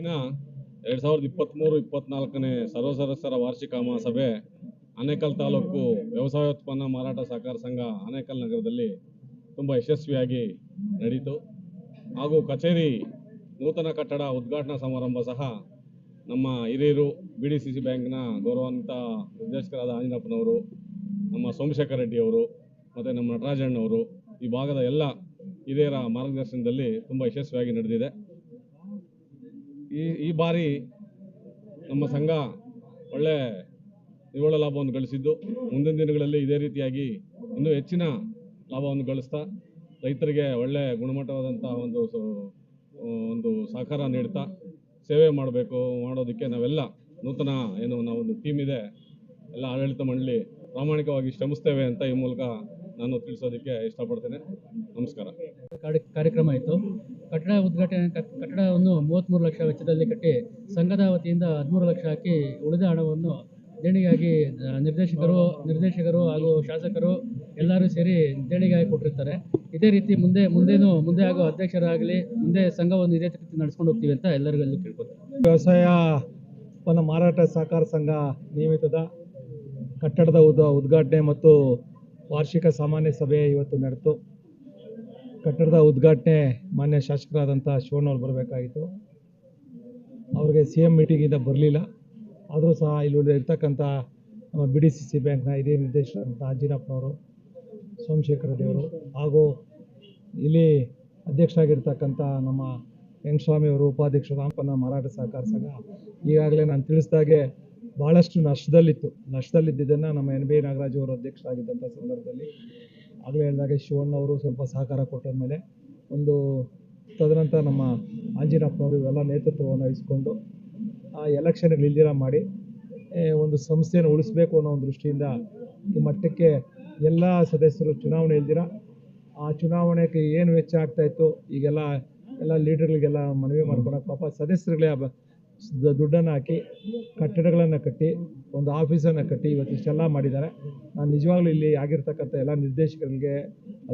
ಇತ್ತೀಚಿನ ಎರಡು ಸಾವಿರದ ಇಪ್ಪತ್ತ್ಮೂರು ಇಪ್ಪತ್ನಾಲ್ಕನೇ ಸರ್ವ ಸದಸ್ಯರ ವಾರ್ಷಿಕ ಮಹಾಸಭೆ ಆನೇಕಲ್ ತಾಲೂಕು ವ್ಯವಸಾಯೋತ್ಪನ್ನ ಮಾರಾಟ ಸಹಕಾರ ಸಂಘ ಆನೇಕಲ್ ನಗರದಲ್ಲಿ ತುಂಬ ಯಶಸ್ವಿಯಾಗಿ ನಡೀತು. ಹಾಗೂ ಕಚೇರಿ ನೂತನ ಕಟ್ಟಡ ಉದ್ಘಾಟನಾ ಸಮಾರಂಭ ಸಹ ನಮ್ಮ ಹಿರಿಯರು ಬಿ ಡಿ ಸಿ ಸಿ ಬ್ಯಾಂಕ್ನ ಗೌರವಾನ್ವಿತ ನಿರ್ದೇಶಕರಾದ ಆಂಜನಪ್ಪನವರು, ನಮ್ಮ ಸೋಮಶೇಖರ್ ರೆಡ್ಡಿಯವರು ಮತ್ತು ನಮ್ಮ ನಟರಾಜಣ್ಣವರು ಈ ಭಾಗದ ಎಲ್ಲ ಹಿರಿಯರ ಮಾರ್ಗದರ್ಶನದಲ್ಲಿ ತುಂಬ ಯಶಸ್ವಿಯಾಗಿ ನಡೆದಿದೆ. ಈ ಈ ಬಾರಿ ನಮ್ಮ ಸಂಘ ಒಳ್ಳೆ ನಿವ್ವಳ ಲಾಭವನ್ನು ಗಳಿಸಿದ್ದು. ಮುಂದಿನ ದಿನಗಳಲ್ಲಿ ಇದೇ ರೀತಿಯಾಗಿ ಇನ್ನೂ ಹೆಚ್ಚಿನ ಲಾಭವನ್ನು ಗಳಿಸ್ತಾ ರೈತರಿಗೆ ಒಳ್ಳೆ ಗುಣಮಟ್ಟವಾದಂಥ ಒಂದು ಒಂದು ಸಹಕಾರ ನೀಡ್ತಾ ಸೇವೆ ಮಾಡಬೇಕು, ಮಾಡೋದಕ್ಕೆ ನಾವೆಲ್ಲ ನೂತನ ಏನು ನಾವೊಂದು ಟೀಮ್ ಇದೆ. ಎಲ್ಲ ಆಡಳಿತ ಮಂಡಳಿ ಪ್ರಾಮಾಣಿಕವಾಗಿ ಶ್ರಮಿಸ್ತೇವೆ ಅಂತ ಈ ಮೂಲಕ ನಾನು ತಿಳಿಸೋದಕ್ಕೆ ಇಷ್ಟಪಡ್ತೇನೆ. ನಮಸ್ಕಾರ. ಕಾರ್ಯ- ಕಾರ್ಯಕ್ರಮ ಇತ್ತು ಕಟ್ಟಡ ಉದ್ಘಾಟನೆ ಕ- ಕಟ್ಟಡವನ್ನು ಮೂವತ್ತ್ಮೂರು ಲಕ್ಷ ವೆಚ್ಚದಲ್ಲಿ ಕಟ್ಟಿ ಸಂಘದ ವತಿಯಿಂದ ಹದಿಮೂರು ಲಕ್ಷ ಹಾಕಿ ಉಳಿದ ಹಣವನ್ನು ದೇಣಿಗೆಯಾಗಿ ನಿರ್ದೇಶಕರು ನಿರ್ದೇಶಕರು ಹಾಗೂ ಶಾಸಕರು ಎಲ್ಲರೂ ಸೇರಿ ದೇಣಿಗೆಯಾಗಿ ಕೊಟ್ಟಿರ್ತಾರೆ. ಇದೇ ರೀತಿ ಮುಂದೆ ಮುಂದೇನು ಮುಂದೆ ಆಗೋ ಅಧ್ಯಕ್ಷರಾಗಲಿ ಮುಂದೆ ಸಂಘವನ್ನು ಇದೇ ರೀತಿ ನಡೆಸ್ಕೊಂಡು ಹೋಗ್ತೀವಿ ಅಂತ ಎಲ್ಲರಿಗೂ ಕೇಳ್ಕೊತೀವಿ ವ್ಯವಸಾಯ ಉತ್ಪನ್ನ ಮಾರಾಟ ಸಹಕಾರ ಸಂಘ ನಿಯಮಿತದ ಕಟ್ಟಡದ ಉದ ಉದ್ಘಾಟನೆ ಮತ್ತು ವಾರ್ಷಿಕ ಸಾಮಾನ್ಯ ಸಭೆ ಇವತ್ತು ನಡೆತು ಕಟ್ಟಡದ ಉದ್ಘಾಟನೆ ಮಾನ್ಯ ಶಾಸಕರಾದಂಥ ಶಿವಣ್ಣವ್ರು ಬರಬೇಕಾಗಿತ್ತು. ಅವ್ರಿಗೆ ಸಿ ಎಂ ಮೀಟಿಂಗಿಂದ ಬರಲಿಲ್ಲ. ಆದರೂ ಸಹ ಇಲ್ಲಿ ಇರ್ತಕ್ಕಂಥ ನಮ್ಮ ಬಿ ಡಿ ಸಿ ಸಿ ಬ್ಯಾಂಕ್ನ ಹಿರಿಯ ನಿರ್ದೇಶಕರಾದಂಥ ಅಂಜಿನಪ್ಪನವರು ಸೋಮಶೇಖರ ದೇವರು ಹಾಗೂ ಇಲ್ಲಿ ಅಧ್ಯಕ್ಷರಾಗಿರ್ತಕ್ಕಂಥ ನಮ್ಮ ವೆಂಕಟಸ್ವಾಮಿ ಅವರು ಉಪಾಧ್ಯಕ್ಷರು ರಾಮಪನ್ನ ಮಾರಾಟ ಸಹಕಾರ ಸಂಘ ಈಗಾಗಲೇ ನಾನು ತಿಳಿಸಿದಾಗೆ ಭಾಳಷ್ಟು ನಷ್ಟದಲ್ಲಿತ್ತು. ನಷ್ಟದಲ್ಲಿದ್ದನ್ನು ನಮ್ಮ ಎನ್ ಬಿ ನಾಗರಾಜ್ ಅವರು ಅಧ್ಯಕ್ಷರಾಗಿದ್ದಂಥ ಸಂದರ್ಭದಲ್ಲಿ ಆಗಲೇ ಹೇಳಿದಾಗೆ ಶಿವಣ್ಣವರು ಸ್ವಲ್ಪ ಸಹಕಾರ ಕೊಟ್ಟ ಮೇಲೆ ಒಂದು ತದನಂತರ ನಮ್ಮ ಆಂಜಿನಪ್ಪನವರು ಇವೆಲ್ಲ ನೇತೃತ್ವವನ್ನು ವಹಿಸಿಕೊಂಡು ಆ ಎಲೆಕ್ಷನ್ಗೆ ಇಲ್ದಿರ ಮಾಡಿ ಒಂದು ಸಂಸ್ಥೆಯನ್ನು ಉಳಿಸ್ಬೇಕು ಅನ್ನೋ ಒಂದು ದೃಷ್ಟಿಯಿಂದ ಈ ಮಟ್ಟಕ್ಕೆ ಎಲ್ಲ ಸದಸ್ಯರು ಚುನಾವಣೆ ಇಲ್ದಿರ ಆ ಚುನಾವಣೆಗೆ ಏನು ವೆಚ್ಚ ಆಗ್ತಾಯಿತ್ತು ಈಗೆಲ್ಲ ಎಲ್ಲ ಲೀಡರ್ಗಳಿಗೆಲ್ಲ ಮನವಿ ಮಾಡ್ಕೊಳಕ್ಕೆ ಪಾಪ ಸದಸ್ಯರುಗಳೇ ದುಡ್ಡನ್ನು ಹಾಕಿ, ಕಟ್ಟಡಗಳನ್ನು ಕಟ್ಟಿ, ಒಂದು ಆಫೀಸನ್ನು ಕಟ್ಟಿ ಇವತ್ತು ಇಷ್ಟೆಲ್ಲ ಮಾಡಿದ್ದಾರೆ. ನಾನು ನಿಜವಾಗ್ಲೂ ಇಲ್ಲಿ ಆಗಿರ್ತಕ್ಕಂಥ ಎಲ್ಲ ನಿರ್ದೇಶಕರಿಗೆ,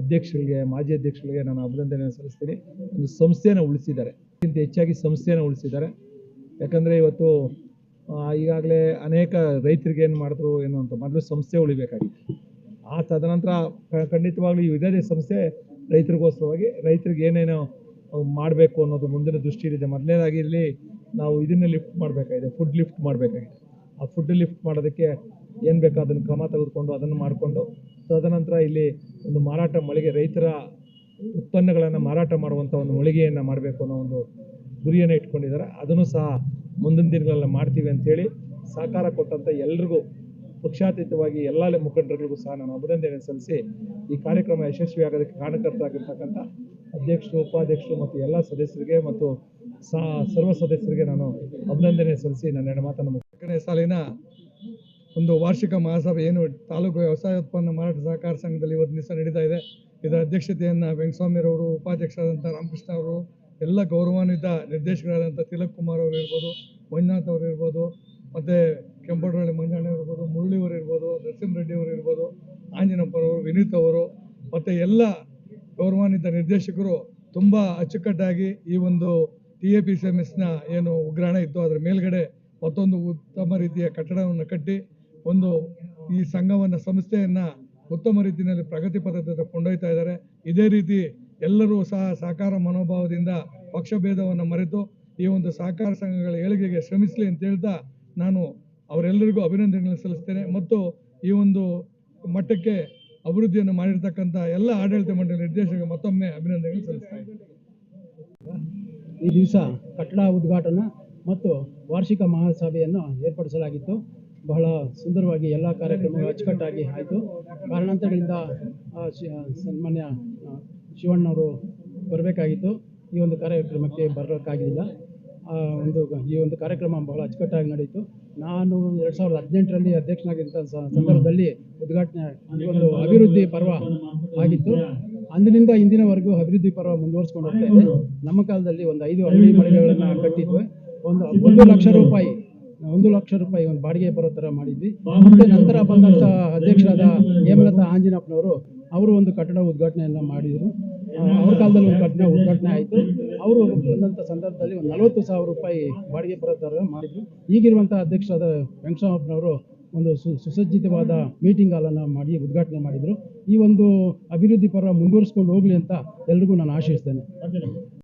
ಅಧ್ಯಕ್ಷರಿಗೆ, ಮಾಜಿ ಅಧ್ಯಕ್ಷರಿಗೆ ನಾನು ಅಭಿನಂದನೆ ಸಲ್ಲಿಸ್ತೀನಿ. ಒಂದು ಸಂಸ್ಥೆಯನ್ನು ಉಳಿಸಿದ್ದಾರೆ. ಅತ್ಯಂತ ಹೆಚ್ಚಾಗಿ ಸಂಸ್ಥೆಯನ್ನು ಉಳಿಸಿದ್ದಾರೆ. ಯಾಕಂದರೆ ಇವತ್ತು ಈಗಾಗಲೇ ಅನೇಕ ರೈತರಿಗೆ ಏನು ಮಾಡಿದ್ರು, ಏನು ಅಂತ ಮೊದಲು ಸಂಸ್ಥೆ ಉಳಿಬೇಕಾಗಿತ್ತು. ಆ ತದನಂತರ ಖಂಡಿತವಾಗ್ಲೂ ಇದೇ ಸಂಸ್ಥೆ ರೈತರಿಗೋಸ್ಕರವಾಗಿ ರೈತರಿಗೆ ಏನೇನೋ ಮಾಡಬೇಕು ಅನ್ನೋದು ಮುಂದಿನ ದೃಷ್ಟಿಯಲ್ಲಿದೆ. ಮೊದಲನೇದಾಗಿ ಇಲ್ಲಿ ನಾವು ಇದನ್ನ ಲಿಫ್ಟ್ ಮಾಡಬೇಕಾಗಿದೆ ಫುಡ್ ಲಿಫ್ಟ್ ಮಾಡಬೇಕಾಗಿದೆ. ಆ ಫುಡ್ ಲಿಫ್ಟ್ ಮಾಡೋದಕ್ಕೆ ಏನು ಬೇಕೋ ಅದನ್ನು ಕ್ರಮ ತೆಗೆದುಕೊಂಡು ಅದನ್ನು ಮಾಡಿಕೊಂಡು ತದನಂತರ ಇಲ್ಲಿ ಒಂದು ಮಾರಾಟ ಮಳಿಗೆ, ರೈತರ ಉತ್ಪನ್ನಗಳನ್ನು ಮಾರಾಟ ಮಾಡುವಂಥ ಒಂದು ಮಳಿಗೆಯನ್ನು ಮಾಡಬೇಕು ಅನ್ನೋ ಒಂದು ಗುರಿಯನ್ನು ಇಟ್ಕೊಂಡಿದ್ದಾರೆ. ಅದನ್ನು ಸಹ ಮುಂದಿನ ದಿನಗಳಲ್ಲಿ ಮಾಡ್ತೀವಿ ಅಂತೇಳಿ ಸಹಕಾರ ಕೊಟ್ಟಂಥ ಎಲ್ರಿಗೂ, ಪಕ್ಷಾತೀತವಾಗಿ ಎಲ್ಲ ಮುಖಂಡರುಗಳಿಗೂ ಸಹ ನಾನು ಅಭಿನಂದನೆ ಸಲ್ಲಿಸಿ ಈ ಕಾರ್ಯಕ್ರಮ ಯಶಸ್ವಿಯಾಗೋದಕ್ಕೆ ಕಾರಣಕರ್ತರಾಗಿರ್ತಕ್ಕಂಥ ಅಧ್ಯಕ್ಷರು, ಉಪಾಧ್ಯಕ್ಷರು ಮತ್ತು ಎಲ್ಲ ಸದಸ್ಯರಿಗೆ ಮತ್ತು ಸರ್ವ ಸದಸ್ಯರಿಗೆ ನಾನು ಅಭಿನಂದನೆ ಸಲ್ಲಿಸಿ ನನ್ನ ಎರಡು ಮಾತನ್ನು ಮುಗಿಸ್ತೇನೆ. ಸಾಲಿನ ಒಂದು ವಾರ್ಷಿಕ ಮಹಾಸಭೆ ಏನು ತಾಲೂಕು ವ್ಯವಸಾಯ ಉತ್ಪನ್ನ ಮಾರಾಟ ಸಹಕಾರ ಸಂಘದಲ್ಲಿ ಇವತ್ತು ದಿವಸ ನಡೀತಾ ಇದೆ ಇದರ ಅಧ್ಯಕ್ಷತೆಯನ್ನು ವೆಂಕಟಸ್ವಾಮಿರವರು ಉಪಾಧ್ಯಕ್ಷರಾದಂಥ ರಾಮಕೃಷ್ಣ ಅವರು, ಎಲ್ಲ ಗೌರವಾನ್ವಿತ ನಿರ್ದೇಶಕರಾದಂಥ ತಿಲಕ್ ಕುಮಾರ್ ಅವರು ಇರ್ಬೋದು, ಮಂಜುನಾಥ್ ಅವರು ಇರ್ಬೋದು, ಮತ್ತು ಕೆಂಪಡರಳ್ಳಿ ಮಂಜಣ್ಣ ಇರ್ಬೋದು ಮುರಳಿಯವರು ಇರ್ಬೋದು ನರಸಿಂಹರೆಡ್ಡಿ ಅವರು ಇರ್ಬೋದು ಆಂಜನಪ್ಪರವರು ವಿನೀತ್ ಅವರು, ಮತ್ತು ಎಲ್ಲ ಗೌರವಾನ್ವಿತ ನಿರ್ದೇಶಕರು ತುಂಬ ಅಚ್ಚುಕಟ್ಟಾಗಿ ಈ ಒಂದು T A P C M ಎಸ್ನ ಏನು ಉಗ್ರಾಣ ಇತ್ತು ಅದರ ಮೇಲ್ಗಡೆ ಮತ್ತೊಂದು ಉತ್ತಮ ರೀತಿಯ ಕಟ್ಟಡವನ್ನು ಕಟ್ಟಿ ಒಂದು ಈ ಸಂಘವನ್ನು, ಸಂಸ್ಥೆಯನ್ನು ಉತ್ತಮ ರೀತಿಯಲ್ಲಿ ಪ್ರಗತಿ ಪಥದತ್ತ ಕೊಂಡೊಯ್ತಾ ಇದ್ದಾರೆ. ಇದೇ ರೀತಿ ಎಲ್ಲರೂ ಸಹ ಸಹಕಾರ ಮನೋಭಾವದಿಂದ ಪಕ್ಷಭೇದವನ್ನು ಮರೆತು ಈ ಒಂದು ಸಹಕಾರ ಸಂಘಗಳ ಏಳಿಗೆಗೆ ಶ್ರಮಿಸಲಿ ಅಂತ ಹೇಳ್ತಾ ನಾನು ಅವರೆಲ್ಲರಿಗೂ ಅಭಿನಂದನೆಗಳನ್ನು ಸಲ್ಲಿಸ್ತೇನೆ. ಮತ್ತು ಈ ಒಂದು ಮಟ್ಟಕ್ಕೆ ಅಭಿವೃದ್ಧಿಯನ್ನು ಮಾಡಿರ್ತಕ್ಕಂಥ ಎಲ್ಲ ಆಡಳಿತ ಮಂಡಳಿ ನಿರ್ದೇಶಕ ಮತ್ತೊಮ್ಮೆ ಅಭಿನಂದನೆಗಳು ಸಲ್ಲಿಸ್ತಾ ಇದ್ದೇನೆ ಈ ದಿವಸ ಕಟ್ಟಡ ಉದ್ಘಾಟನೆ ಮತ್ತು ವಾರ್ಷಿಕ ಮಹಾಸಭೆಯನ್ನು ಏರ್ಪಡಿಸಲಾಗಿತ್ತು. ಬಹಳ ಸುಂದರವಾಗಿ ಎಲ್ಲ ಕಾರ್ಯಕ್ರಮಗಳು ಅಚ್ಚುಕಟ್ಟಾಗಿ ಆಯಿತು. ಕಾರಣಾಂತರಗಳಿಂದ ಸನ್ಮಾನ್ಯ ಶಿವಣ್ಣವರು ಬರಬೇಕಾಗಿತ್ತು. ಈ ಒಂದು ಕಾರ್ಯಕ್ರಮಕ್ಕೆ ಬರೋಕ್ಕಾಗಲಿಲ್ಲ ಒಂದು, ಈ ಒಂದು ಕಾರ್ಯಕ್ರಮ ಬಹಳ ಅಚ್ಚುಕಟ್ಟಾಗಿ ನಡೆಯಿತು. ನಾನು ಎರಡು ಸಾವಿರದ ಹದಿನೆಂಟರಲ್ಲಿ ಅಧ್ಯಕ್ಷನಾಗಿದ್ದ ಸಂದರ್ಭದಲ್ಲಿ ಉದ್ಘಾಟನೆ ಒಂದು ಅಭಿವೃದ್ಧಿ ಪರ್ವ ಆಗಿತ್ತು. ಅಂದಿನಿಂದ ಇಂದಿನವರೆಗೂ ಅಭಿವೃದ್ಧಿ ಪರ್ವ ಮುಂದುವರಿಸ್ಕೊಂಡು ಹೋಗ್ತಾ ಇದೆ. ನಮ್ಮ ಕಾಲದಲ್ಲಿ ಒಂದು ಐದು ಅಂಗಡಿ ಮಳಿಗೆಗಳನ್ನು ಕಟ್ಟಿದ್ವಿ. ಒಂದು ಒಂದು ಲಕ್ಷ ರೂಪಾಯಿ, ಒಂದು ಲಕ್ಷ ರೂಪಾಯಿ ಒಂದು ಬಾಡಿಗೆ ಬರೋ ಥರ ಮಾಡಿದ್ವಿ. ಮತ್ತೆ ನಂತರ ಬಂದಂತ ಅಧ್ಯಕ್ಷರಾದ ಹೇಮಲತಾ ಆಂಜಿನಪ್ಪನವರು ಅವರು ಒಂದು ಕಟ್ಟಡ ಉದ್ಘಾಟನೆಯನ್ನು ಮಾಡಿದರು. ಅವ್ರ ಕಾಲದಲ್ಲಿ ಒಂದು ಕಟ್ಟಡ ಉದ್ಘಾಟನೆ ಆಯಿತು. ಅವರು ಬಂದಂಥ ಸಂದರ್ಭದಲ್ಲಿ ಒಂದು ನಲವತ್ತು ಸಾವಿರ ರೂಪಾಯಿ ಬಾಡಿಗೆ ಬರೋ ಮಾಡಿದ್ರು. ಈಗಿರುವಂಥ ಅಧ್ಯಕ್ಷರಾದ ವೆಂಕಟರಾಮಪ್ಪನವರು ಒಂದು ಸುಸಜ್ಜಿತವಾದ ಮೀಟಿಂಗ್ ಹಾಲನ್ನು ಮಾಡಿ, ಉದ್ಘಾಟನೆ ಮಾಡಿದರು. ಈ ಒಂದು ಅಭಿವೃದ್ಧಿ ಪರ ಮುಂದುವರಿಸ್ಕೊಂಡು ಹೋಗಲಿ ಅಂತ ಎಲ್ರಿಗೂ ನಾನು ಆಶಿಸ್ತೇನೆ.